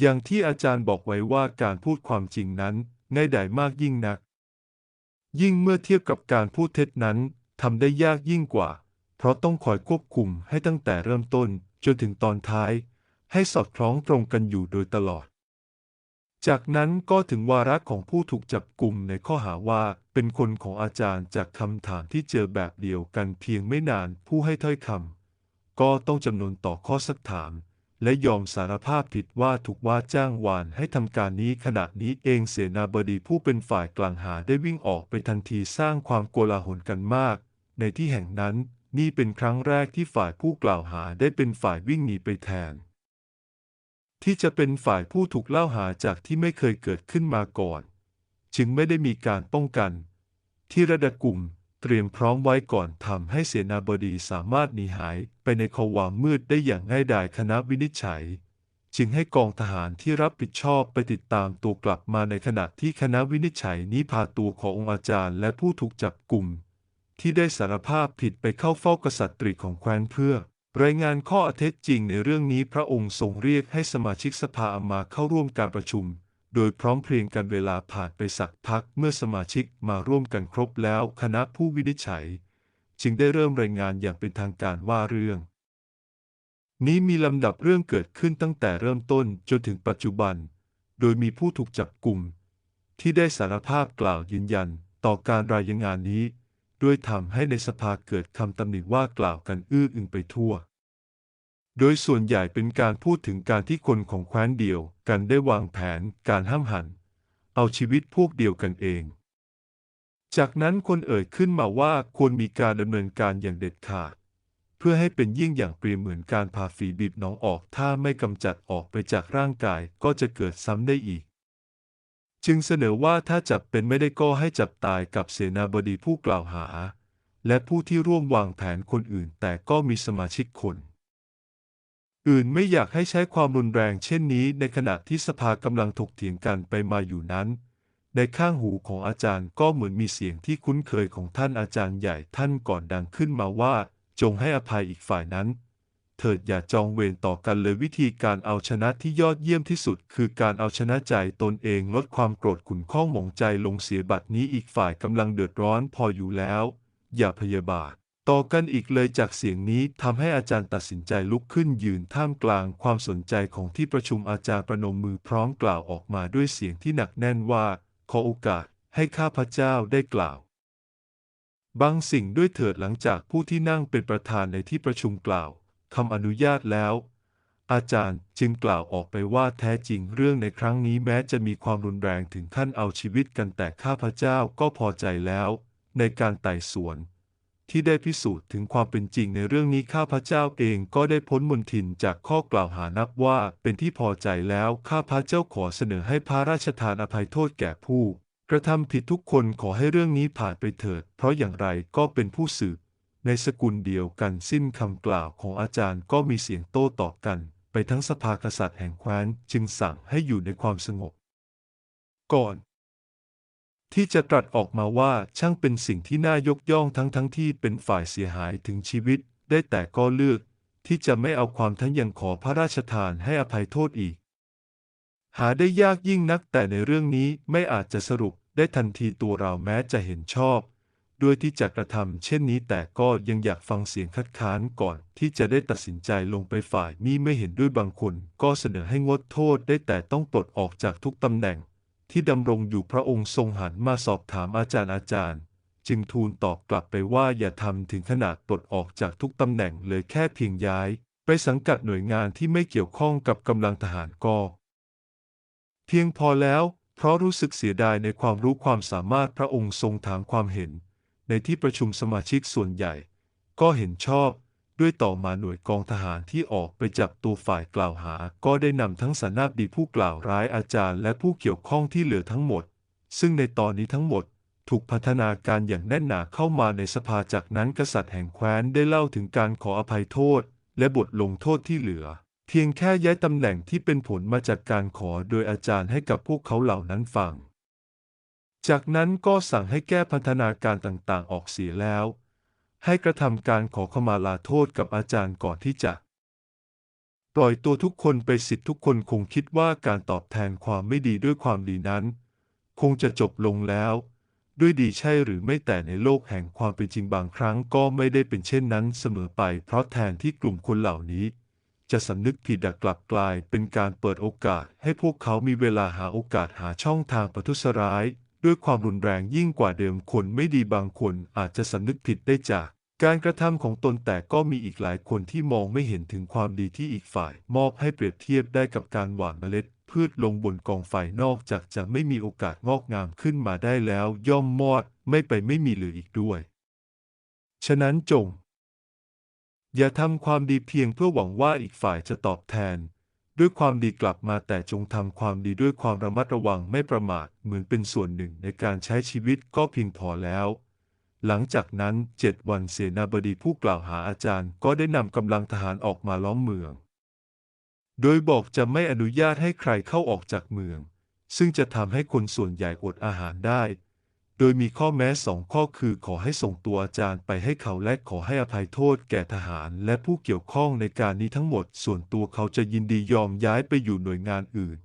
อย่างที่อาจารย์บอกไว้ว่าการพูดความจริงนั้นง่ายดายมากยิ่งนัก ยิ่งเมื่อเทียบกับการพูดเท็จนั้นทำได้ยากยิ่งกว่า เพราะต้องคอยควบคุมให้ตั้งแต่เริ่มต้นจนถึงตอนท้าย ให้สอดคล้องตรงกันอยู่โดยตลอด จากนั้นก็ถึงวาระของผู้ถูกจับกลุ่มในข้อหาว่าเป็นคนของอาจารย์จากคำถามที่เจอแบบเดียวกันเพียงไม่นานผู้ให้ถ้อยคำก็ต้องจำนวนต่อข้อสักถาม และยอมสารภาพผิดว่าถูกว่าจ้างวานให้ทำการนี้ขณะนี้เองเสนาบดีผู้เป็นฝ่ายกลางหาได้วิ่งออกไปทันทีสร้างความโกลาหลกันมาก ในที่แห่งนั้นนี่เป็นครั้งแรกที่ฝ่ายผู้กล่าวหาได้เป็นฝ่ายวิ่งหนีไปแทน ที่จะเป็นฝ่ายผู้ถูกเล่าหาจากที่ไม่เคยเกิดขึ้นมาก่อน จึงไม่ได้มีการป้องกัน ที่ระดับกลุ่ม ตรียมพร้อมไว้ก่อนทำให้เสนาบดีสามารถหนีหายไปในขวามมืดได้อย่างง่ายดายคณะวินิจฉัย จึงให้กองทหารที่รับผิดชอบไปติดตามตัวกลับมาในขณะที่คณะวินิจฉัยนี้พาตัวขององค์อาจารย์และผู้ถูกจับกลุ่ม ที่ได้สารภาพผิดไปเข้าเฝ้ากษัตริย์ของแคว้นเพื่อ รายงานข้อเท็จจริงในเรื่องนี้พระองค์ทรงเรียกให้สมาชิกสภามาเข้าร่วมการประชุม โดยพร้อมเพรียงกันเวลาผ่านไปสักพักเมื่อสมาชิกมาร่วมกันครบแล้วคณะผู้วินิจฉัย จึงได้เริ่มรายงานอย่างเป็นทางการว่าเรื่อง นี้มีลำดับเรื่องเกิดขึ้นตั้งแต่เริ่มต้นจนถึงปัจจุบัน โดยมีผู้ถูกจับกลุ่ม ที่ได้สารภาพกล่าวยืนยันต่อการรายงานนี้ ด้วยทำให้ในสภาเกิดคำตำหนิว่ากล่าวกันอื้ออึงไปทั่ว โดยส่วนใหญ่เป็นการพูดถึงการที่คนของแคว้นเดียวกันได้วางแผนการห้ามหัน เอาชีวิตพวกเดียวกันเอง จากนั้นคนเอ่ยขึ้นมาว่าควรมีการดำเนินการอย่างเด็ดขาด เพื่อให้เป็นยิ่งอย่างเปรียบเหมือนการพาฝีบีบน้องออก ถ้าไม่กำจัดออกไปจากร่างกายก็จะเกิดซ้ำได้อีก จึงเสนอว่าถ้าจับเป็นไม่ได้ก็ให้จับตายกับเสนาบดีผู้กล่าวหา และผู้ที่ร่วมวางแผนคนอื่นแต่ก็มีสมาชิกคน อื่นไม่อยากให้ใช้ความรุนแรงเช่นนี้ ในขณะที่สภากำลังถกเถียงกันไปมาอยู่นั้น ในข้างหูของอาจารย์ก็เหมือนมีเสียงที่คุ้นเคยของท่านอาจารย์ใหญ่ท่านก่อนดังขึ้นมาว่า จงให้อภัยอีกฝ่ายนั้น เถิดอย่าจองเวรต่อกันเลยวิธีการเอาชนะที่ยอดเยี่ยมที่สุด คือการเอาชนะใจตนเองลดความโกรธขุ่นข้องหมองใจลงเสียบัดนี้อีกฝ่ายกำลังเดือดร้อนพออยู่แล้ว อย่าพยาบาท ต่อกันอีกเลยจากเสียงนี้ทำให้อาจารย์ตัดสินใจลุกขึ้นยืนท่ามกลางความสนใจของที่ประชุมอาจารย์ประนมมือพร้อมกล่าวออกมาด้วยเสียงที่หนักแน่นว่า ขอโอกาสให้ข้าพเจ้าได้กล่าว บางสิ่งด้วยเถิดหลังจากผู้ที่นั่งเป็นประธานในที่ประชุมกล่าวคำอนุญาตแล้ว อาจารย์จึงกล่าวออกไปว่าแท้จริงเรื่องในครั้งนี้แม้จะมีความรุนแรงถึงขั้นเอาชีวิตกันแต่ข้าพเจ้าก็พอใจแล้ว ในการไต่สวน ที่ได้พิสูจน์ถึงความเป็นจริงในเรื่องนี้ข้าพเจ้าเองก็ได้พ้นมนทินจากข้อกล่าวหานับว่าเป็นที่พอใจแล้วข้าพเจ้าขอเสนอให้พระราชทานอภัยโทษแก่ผู้ กระทำผิดทุกคนขอให้เรื่องนี้ผ่านไปเถิด เพราะอย่างไรก็เป็นผู้สืบ ในสกุลเดียวกันสิ้นคำกล่าวของอาจารย์ก็มีเสียงโต้ตอบกัน ไปทั้งสภากษัตริย์แห่งแคว้นจึงสั่งให้อยู่ในความสงบ ก่อน ที่จะตรัสออกมาว่าช่างเป็นสิ่งที่น่ายกย่องทั้งทั้งที่เป็นฝ่ายเสียหายถึงชีวิต ได้แต่ก็เลือก ที่จะไม่เอาความทั้งยังขอพระราชทานให้อภัยโทษอีก หาได้ยากยิ่งนักแต่ในเรื่องนี้ไม่อาจจะสรุปได้ทันทีตัวเราแม้จะเห็นชอบ ด้วยที่จะกระทำเช่นนี้แต่ก็ยังอยากฟังเสียงคัดค้านก่อนที่จะได้ตัดสินใจลงไปฝ่ายมีไม่เห็นด้วยบางคน ก็เสนอให้งดโทษได้แต่ต้องปลดออกจากทุกตำแหน่ง ที่ดำรงอยู่พระองค์ทรงหันมาสอบถามอาจารย์อาจารย์ จึงทูลตอบกลับไปว่าอย่าทำถึงขนาดปลดออกจากทุกตำแหน่งเลยแค่เพียงย้าย ไปสังกัดหน่วยงานที่ไม่เกี่ยวข้องกับกำลังทหารก็ เพียงพอแล้ว เพราะรู้สึกเสียดายในความรู้ความสามารถพระองค์ทรงถามความเห็น ในที่ประชุมสมาชิกส่วนใหญ่ ก็เห็นชอบ ด้วยต่อมาหน่วยกองทหารที่ออกไปจับตัวฝ่ายกล่าวหา ก็ได้นำทั้งสานาบดีผู้กล่าวร้ายอาจารย์และผู้เกี่ยวข้องที่เหลือทั้งหมด ซึ่งในตอนนี้ทั้งหมดถูกพัฒนาการอย่างแน่นหนาเข้ามาในสภาจากนั้นกษัตริย์แห่งแคว้นได้เล่าถึงการขออภัยโทษ และบทลงโทษที่เหลือ เพียงแค่ย้ายตำแหน่งที่เป็นผลมาจากการขอโดยอาจารย์ให้กับพวกเขาเหล่านั้นฟัง จากนั้นก็สั่งให้แก้พัฒนาการต่างๆ ออกเสียแล้ว ให้กระทำการขอขมาลาโทษกับอาจารย์ก่อนที่จะ ปล่อยตัวทุกคนไปสิทธิ์ทุกคนคงคิดว่าการตอบแทนความไม่ดีด้วยความดีนั้น คงจะจบลงแล้ว ด้วยดีใช่หรือไม่แต่ในโลกแห่งความเป็นจริงบางครั้งก็ไม่ได้เป็นเช่นนั้นเสมอไป เพราะแทนที่กลุ่มคนเหล่านี้ จะสำนึกผิดกกลับกลาย เป็นการเปิดโอกาส ให้พวกเขามีเวลาหาโอกาสหาช่องทางประทุษร้าย ด้วยความรุนแรงยิ่งกว่าเดิมคนไม่ดีบางคนอาจจะสำนึกผิดได้จาก การกระทำของตนแต่ก็มีอีกหลายคนที่มองไม่เห็นถึงความดีที่อีกฝ่าย มอบให้เปรียบเทียบได้กับการหว่านเมล็ด พืชลงบนกองไฟนอกจากจะไม่มีโอกาสงอกงามขึ้นมาได้แล้ว ย่อมมอดไม่ไปไม่มีเหลืออีกด้วย ฉะนั้นจง อย่าทำความดีเพียงเพื่อหวังว่าอีกฝ่ายจะตอบแทน ด้วยความดีกลับมาแต่จงทำความดีด้วยความระมัดระวังไม่ประมาทเหมือนเป็นส่วนหนึ่งในการใช้ชีวิตก็เพียงพอแล้ว หลังจากนั้นเจ็ดวันเสนาบดีผู้กล่าวหาอาจารย์ก็ได้นำกำลังทหารออกมาล้อมเมือง โดยบอกจะไม่อนุญาตให้ใครเข้าออกจากเมือง ซึ่งจะทำให้คนส่วนใหญ่อดอาหารได้ โดยมีข้อแม้สองข้อคือขอให้ส่งตัวอาจารย์ไปให้เขาและขอให้อภัยโทษแก่ทหารและผู้เกี่ยวข้องในการนี้ทั้งหมด ส่วนตัวเขาจะยินดียอมย้ายไปอยู่หน่วยงานอื่น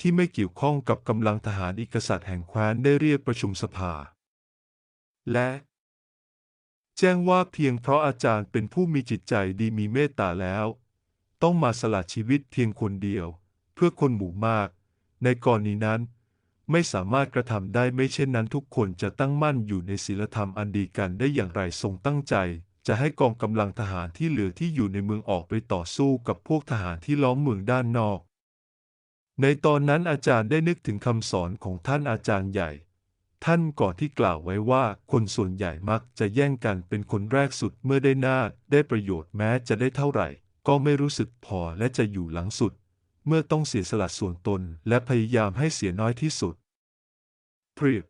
ที่ไม่เกี่ยวข้องกับกำลังทหารอีกษัตริย์แห่งแคว้นได้เรียกประชุมสภาและ แจ้งว่าเพียงเพราะอาจารย์เป็นผู้มีจิตใจดีมีเมตตาแล้ว ต้องมาสละชีวิตเพียงคนเดียว เพื่อคนหมู่มาก ในกรณีนั้น ไม่สามารถกระทำได้ไม่เช่นนั้นทุกคนจะตั้งมั่นอยู่ในศีลธรรมอันดีกันได้อย่างไรทรงตั้งใจ จะให้กองกำลังทหารที่เหลือที่อยู่ในเมืองออกไปต่อสู้กับพวกทหารที่ล้อมเมืองด้านนอก ในตอนนั้นอาจารย์ได้นึกถึงคำสอนของท่านอาจารย์ใหญ่ ท่านก่อนที่กล่าวไว้ว่าคนส่วนใหญ่มักจะแย่งกันเป็นคนแรกสุดเมื่อได้หน้าได้ประโยชน์แม้จะได้เท่าไหร่ ก็ไม่รู้สึกพอและจะอยู่หลังสุด เมื่อต้องเสียสละส่วนตนและพยายามให้เสียน้อยที่สุดเปรียบ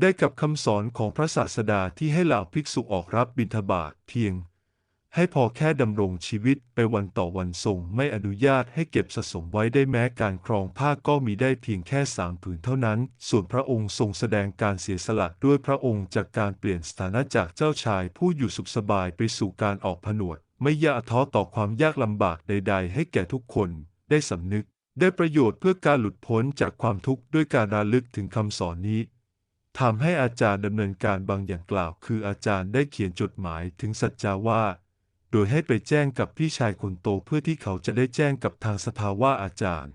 ได้กับคำสอนของพระศาสดาที่ให้เหล่าภิกษุออกรับบิณฑบาตเพียง ให้พอแค่ดำรงชีวิตไปวันต่อวันทรงไม่อนุญาตให้เก็บสะสมไว้ได้แม้การครองผ้าก็มีได้เพียงแค่สามผืนเท่านั้น ส่วนพระองค์ทรงแสดงการเสียสละด้วยพระองค์จากการเปลี่ยนสถานะจากเจ้าชายผู้อยู่สุขสบายไปสู่การออกผนวด ไม่ย่าท้อต่อความยากลำบากใด ๆ ให้แก่ทุกคนได้สำนึก ได้ประโยชน์เพื่อการหลุดพ้นจากความทุกข์ด้วยการระลึกถึงคำสอนนี้ทำให้อาจารย์ดำเนินการบางอย่างกล่าว คืออาจารย์ได้เขียนจดหมายถึงสัจจาว่า โดยให้ไปแจ้งกับพี่ชายคนโตเพื่อที่เขาจะได้แจ้งกับทางสภาว่าอาจารย์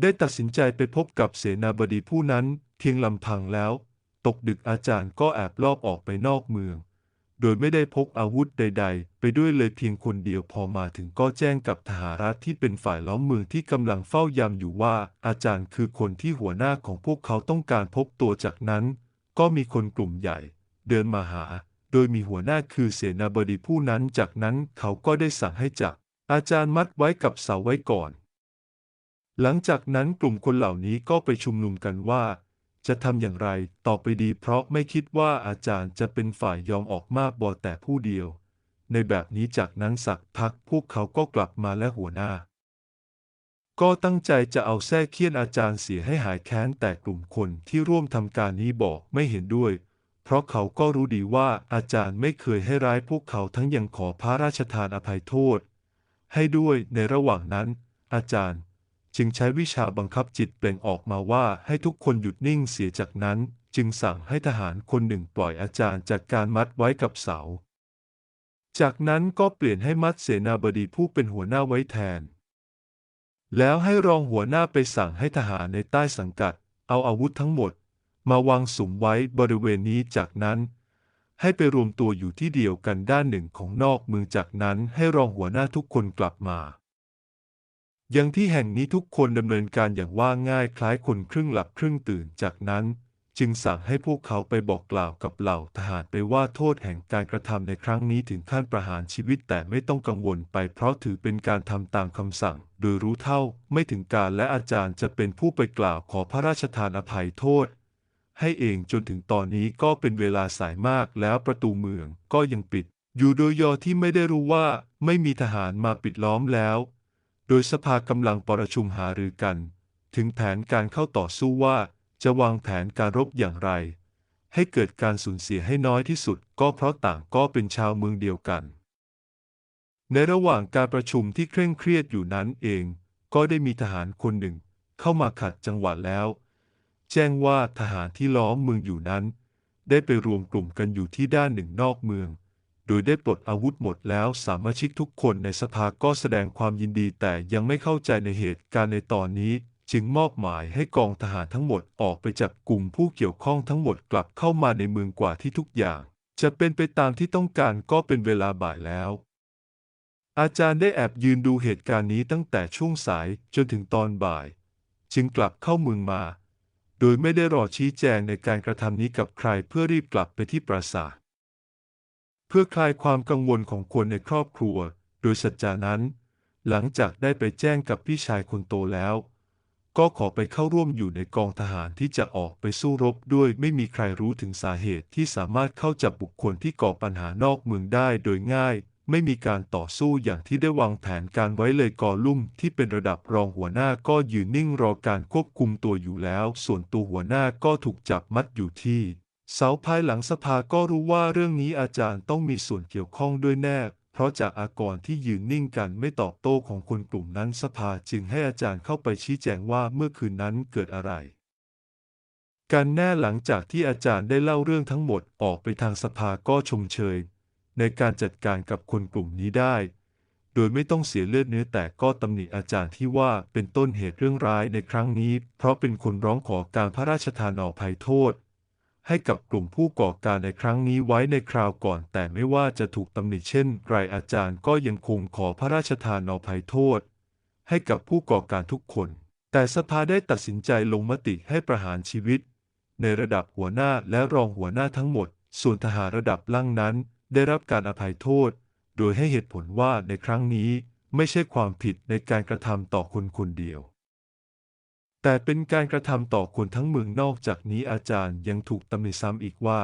ได้ตัดสินใจไปพบกับเสนาบดีผู้นั้นเพียงลำพังแล้ว ตกดึกอาจารย์ก็แอบลอบออกไปนอกเมือง โดยไม่ได้พกอาวุธใด ๆ ไปด้วยเลยเพียงคนเดียวพอมาถึงก็แจ้งกับทหารัฐที่เป็นฝ่ายล้อมเมืองที่กำลังเฝ้ายามอยู่ว่าอาจารย์คือคนที่หัวหน้าของพวกเขาต้องการพบตัวจากนั้น ก็มีคนกลุ่มใหญ่ เดินมาหา โดยมีหัวหน้าคือเสนาบดีผู้นั้น จากนั้นเขาก็ได้สั่งให้จับอาจารย์มัดไว้กับเสาไว้ก่อน หลังจากนั้นกลุ่มคนเหล่านี้ก็ไปชุมนุมกันว่า จะทำอย่างไรต่อไปดี เพราะไม่คิดว่าอาจารย์จะเป็นฝ่ายยอมออกมาบอแต่ผู้เดียว ในแบบนี้จากนั้นสักพักพวกเขาก็กลับมาและหัวหน้า ก็ตั้งใจจะเอาแท้เคียนอาจารย์เสียให้หายแค้นแต่กลุ่มคนที่ร่วมทำการนี้บอกไม่เห็นด้วย เพราะเขาก็รู้ดีว่าอาจารย์ไม่เคยให้ร้ายพวกเขาทั้งยังขอพระราชทานอภัยโทษ ให้ด้วยในระหว่างนั้น อาจารย์จึงใช้วิชาบังคับจิตเปล่งออกมาว่าให้ทุกคนหยุดนิ่งเสียจากนั้น จึงสั่งให้ทหารคนหนึ่งปล่อยอาจารย์จากการมัดไว้กับเสา จากนั้นก็เปลี่ยนให้มัดเสนาบดีผู้เป็นหัวหน้าไว้แทน แล้วให้รองหัวหน้าไปสั่งให้ทหารในใต้สังกัด เอาอาวุธทั้งหมด มาวางสุมไว้บริเวณนี้จากนั้น ให้ไปรวมตัวอยู่ที่เดียวกันด้านหนึ่งของนอกเมืองจากนั้นให้รองหัวหน้าทุกคนกลับมาอย่างที่แห่งนี้ทุกคนดำเนินการอย่างว่าง่ายคล้ายคนครึ่งหลับครึ่งตื่นจากนั้น จึงสั่งให้พวกเขาไปบอกกล่าวกับเหล่าทหารไปว่าโทษแห่งการกระทำในครั้งนี้ถึงขั้นประหารชีวิตแต่ไม่ต้องกังวลไปเพราะถือเป็นการทำตามคำสั่ง โดยรู้เท่าไม่ถึงการและอาจารย์จะเป็นผู้ไปกล่าวขอพระราชทานอภัยโทษ ให้เองจนถึงตอนนี้ก็เป็นเวลาสายมากแล้วประตูเมืองก็ยังปิด อยู่โดยยอที่ไม่ได้รู้ว่าไม่มีทหารมาปิดล้อมแล้ว โดยสภากำลังประชุมหารือกัน ถึงแผนการเข้าต่อสู้ว่าจะวางแผนการรบอย่างไร ให้เกิดการสูญเสียให้น้อยที่สุด ก็เพราะต่างก็เป็นชาวเมืองเดียวกัน ในระหว่างการประชุมที่เคร่งเครียดอยู่นั้นเอง ก็ได้มีทหารคนหนึ่ง เข้ามาขัดจังหวะแล้ว แจ้งว่าทหารที่ล้อมเมืองอยู่นั้น ได้ไปรวมกลุ่มกันอยู่ที่ด้านหนึ่งนอกเมือง โดยได้ปลดอาวุธหมดแล้วสามาชิกทุกคนในสภาก็แสดงความยินดีแต่ยังไม่เข้าใจในเหตุการณ์ในตอนนี้จึงมอบหมายให้กองทหารทั้งหมดออกไปจับกลุ่มผู้เกี่ยวข้องทั้งหมดกลับเข้ามาในเมืองกว่าที่ทุกอย่าง จะเป็นไปตามที่ต้องการก็เป็นเวลาบ่ายแล้ว อาจารย์ได้แอบยืนดูเหตุการณ์นี้ตั้งแต่ช่วงสายจนถึงตอนบ่าย จึงกลับเข้าเมืองมา โดยไม่ได้รอชี้แจงในการกระทำนี้กับใครเพื่อรีบกลับไปที่ปราสาท เพื่อคลายความกังวลของคนในครอบครัว โดยสัจจานั้น หลังจากได้ไปแจ้งกับพี่ชายคนโตแล้ว ก็ขอไปเข้าร่วมอยู่ในกองทหารที่จะออกไปสู้รบด้วยไม่มีใครรู้ถึงสาเหตุที่สามารถเข้าจับบุคคลที่ก่อปัญหานอกเมืองได้โดยง่าย ไม่มีการต่อสู้อย่างที่ได้วางแผนการไว้เลยกอลุ่มที่เป็นระดับรองหัวหน้าก็ยืนนิ่งรอการควบคุมตัวอยู่แล้ว ส่วนตัวหัวหน้าก็ถูกจับมัดอยู่ที่เสาภายหลังสภาก็รู้ว่าเรื่องนี้อาจารย์ต้องมีส่วนเกี่ยวข้องด้วยแน่ เพราะจากอากรที่ยืนนิ่งกันไม่ตอบโต้ของคนกลุ่มนั้นสภาจึงให้อาจารย์เข้าไปชี้แจงว่าเมื่อคืนนั้นเกิดอะไรการแน่หลังจากที่อาจารย์ได้เล่าเรื่องทั้งหมดออกไปทางสภาก็ชมเชย ในการจัดการกับคนกลุ่มนี้ได้ โดยไม่ต้องเสียเลือดเนื้อแต่ก็ตำหนิอาจารย์ที่ว่าเป็นต้นเหตุเรื่องร้ายในครั้งนี้ เพราะเป็นคนร้องขอการพระราชทานอภัยโทษ ให้กับกลุ่มผู้ก่อการในครั้งนี้ไว้ในคราวก่อน แต่ไม่ว่าจะถูกตำหนิเช่นไรอาจารย์ก็ยังคงขอพระราชทานอภัยโทษ ให้กับผู้ก่อการทุกคน แต่สภาได้ตัดสินใจลงมติให้ประหารชีวิต ในระดับหัวหน้าและรองหัวหน้าทั้งหมด ส่วนทหารระดับล่างนั้น ได้รับการอภัยโทษ โดยให้เหตุผลว่าในครั้งนี้ไม่ใช่ความผิดในการกระทำต่อคนคนเดียว แต่เป็นการกระทำต่อคนทั้งเมืองนอกจากนี้อาจารย์ยังถูกตำหนิซ้ำอีกว่า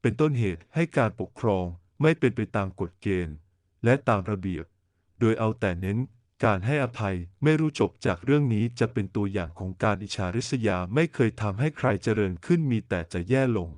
เป็นต้นเหตุให้การปกครองไม่เป็นไปตามกฎเกณฑ์ และตามระเบียบ โดยเอาแต่เน้นการให้อภัยไม่รู้จบจากเรื่องนี้จะเป็นตัวอย่างของการอิจฉาริษยาไม่เคยทำให้ใครเจริญขึ้นมีแต่จะแย่ลง